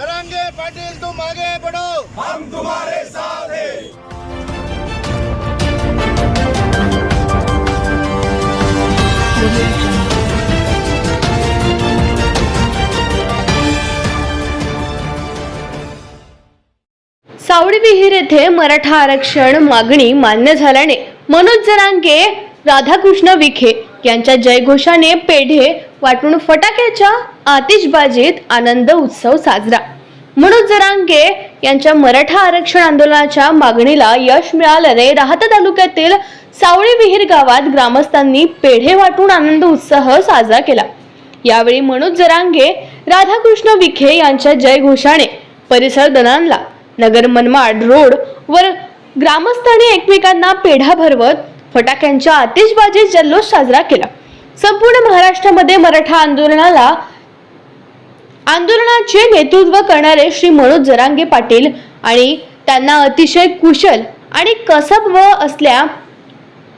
जरांगे पाटील तुम आगे बढ़ो। हम तुम्हारे साथ हैं। सावडी विहीर येथे मराठा आरक्षण मागणी मान्य झाल्याने मनोज जरांगे राधाकृष्ण विखे यांच्या जयघोषाने पेढे वाटून फटाक्याच्या आतिषबाजीत आनंद उत्सव साजरा. मनोज जरांगे यांच्या मराठा आरक्षण आंदोलनाच्या मागणीला यश मिळाल्याने राहता तालुक्यातील सावळी विहीर गावात ग्रामस्थांनी पेढे वाटून आनंद उत्साह साजरा केला. यावेळी मनोज जरांगे राधाकृष्ण विखे यांच्या जयघोषाने परिसर दणाणला नगर मनमाड रोड वर ग्रामस्थांनी एकमेकांना पेढा भरवत फटाक्यांच्या आतिषबाजी जल्लोष साजरा केला. संपूर्ण महाराष्ट्रामध्ये मराठा आंदोलनाला आंदोलनाचे नेतृत्व करणारे श्री मनोज जरांगे पाटील आणि त्यांना अतिशय कुशल आणि कसब व असल्या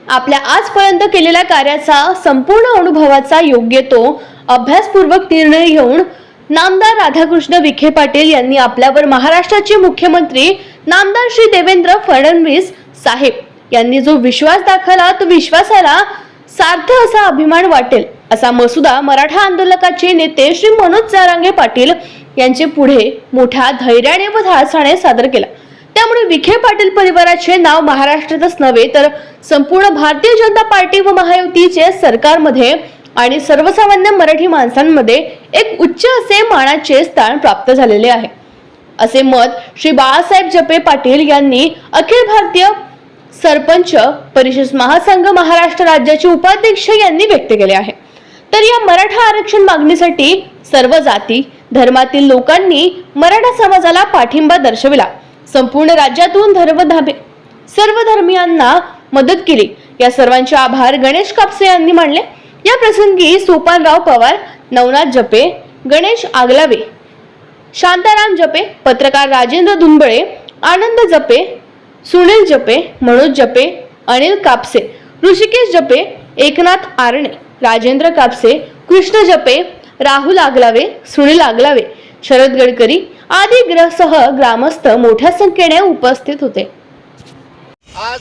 आपल्या आजपर्यंत केलेल्या कार्याचा संपूर्ण अनुभवाचा योग्य तो अभ्यासपूर्वक निर्णय घेऊन नामदार राधाकृष्ण विखे पाटील यांनी आपल्यावर महाराष्ट्राचे मुख्यमंत्री नामदार श्री देवेंद्र फडणवीस साहेब यांनी जो विश्वास दाखवला तो विश्वासाला सार्थ असा अभिमान वाटेल. असा मसुदा मराठा आंदोलकाचे नेते श्री मनोज जारांगे पाटील यांचे पुढे मोठ्या धैर्याने व धाडसाने सादर केला. त्यामुळे विखे पाटील परिवाराचे नाव महाराष्ट्रातच नव्हे तर संपूर्ण भारतीय जनता पार्टी व महायुतीचे सरकारमध्ये आणि सर्वसामान्य मराठी माणसांमध्ये एक उच्च असे मानाचे स्थान प्राप्त झालेले आहे. असे मत श्री बाळासाहेब जपे पाटील यांनी अखिल भारतीय सरपंच परिषद महासंघ महाराष्ट्र राज्याचे उपाध्यक्ष यांनी व्यक्त केले आहे. तर या मराठा आरक्षण मागणीसाठी सर्व जाती धर्मातील लोकांनी मराठा समाजाला पाठिंबा दर्शविला. संपूर्ण राज्यातून धर्मधाबे सर्व धर्मियांना मदत केली. या सर्वांचे आभार गणेश कापसे यांनी मानले. या प्रसंगी सोपानराव पवार नवनाथ जपे गणेश आगलावे शांताराम जपे पत्रकार राजेंद्र धुंबळे आनंद जपे सुनील जपे मनोज जपे अनिल कापसे ऋषिकेश जपे एकनाथ आरणे. राजेंद्र कापसे कृष्ण जपे राहुल आगलावे सुनील आगलावे शरद गडकरी आदी ग्रहसह ग्रामस्थ मोठ्या संख्येने उपस्थित होते. आज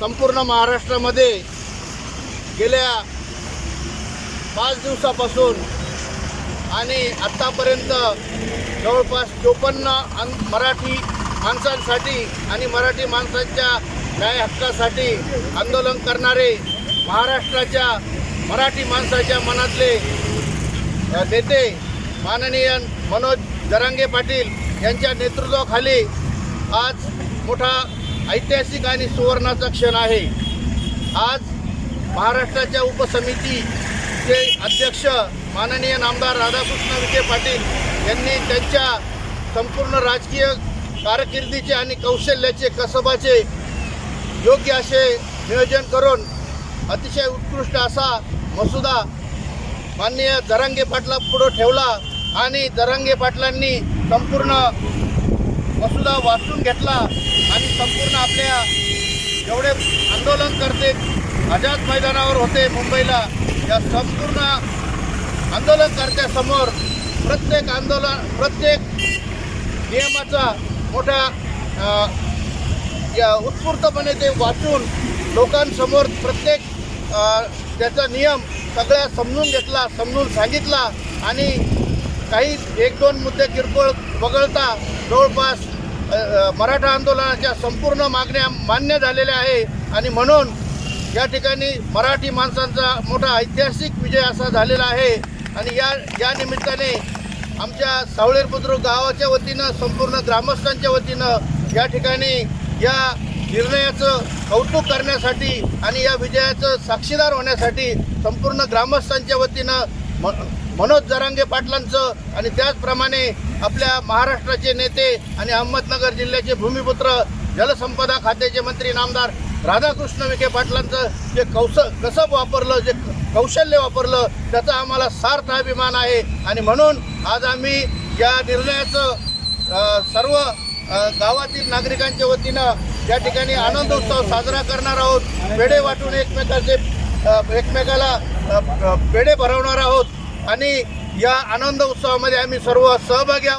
संपूर्ण महाराष्ट्रामध्ये गेल्या पाच दिवसापासून आणि आत्तापर्यंत जवळपास चोपन्न अन मराठी माणसांसाठी आणि मराठी माणसांच्या न्याय हक्कासाठी आंदोलन करणारे महाराष्ट्राच्या मराठी माणसाच्या मनातले नेते माननीय मनोज जरांगे पाटील यांच्या नेतृत्वाखाली आज मोठा ऐतिहासिक आणि सुवर्णाचा क्षण आहे. आज महाराष्ट्राच्या उपसमितीचे अध्यक्ष माननीय नामदार राधाकृष्ण विखे पाटील यांनी त्यांच्या संपूर्ण राजकीय कारकिर्दीचे आणि कौशल्याचे कसबाचे योग्य असे नियोजन करून अतिशय उत्कृष्ट असा मसुदा माननीय जरांगे पाटला पुढं ठेवला आणि जरांगे पाटलांनी संपूर्ण मसुदा वाचून घेतला आणि संपूर्ण आपल्या जेवढे आंदोलन करते आझाद मैदानावर होते मुंबईला. या संपूर्ण आंदोलनकर्त्यासमोर प्रत्येक आंदोलन प्रत्येक नियमाचा मोठा या उत्स्फूर्तपणे ते वाचून लोकांसमोर प्रत्येक त्याचा नियम सगळ्या समजून घेतला समजून सांगितला आणि काही एक दोन मुद्दे किरकोळ वगळता जवळपास मराठा आंदोलनाच्या संपूर्ण मागण्या मान्य झालेल्या आहे आणि म्हणून या ठिकाणी मराठी माणसांचा मोठा ऐतिहासिक विजय असा झालेला आहे आणि या या निमित्ताने आमच्या सावळेर बुद्रुक गावाच्या वतीनं संपूर्ण ग्रामस्थांच्या वतीनं या ठिकाणी या निर्णयाचं कौतुक करण्यासाठी आणि या विजयाचं साक्षीदार होण्यासाठी संपूर्ण ग्रामस्थांच्या वतीनं म मनोज जरांगे पाटलांचं आणि त्याचप्रमाणे आपल्या महाराष्ट्राचे नेते आणि अहमदनगर जिल्ह्याचे भूमिपुत्र जलसंपदा खात्याचे मंत्री नामदार राधाकृष्ण विखे पाटलांचं जे कौश कसब वापरलं जे कौशल्य वापरलं त्याचा आम्हाला सार्थ अभिमान आहे. आणि म्हणून आज आम्ही या निर्णयाचं सर्व गावातील नागरिकांच्या वतीनं या ठिकाणी आनंद उत्सव साजरा करणार आहोत. पेढे वाटून एकमेकाचे एकमेकाला बेडे पेढे भरवणार आहोत. आणि या आनंद उत्सवामध्ये आम्ही सर्व सहभागी आहोत.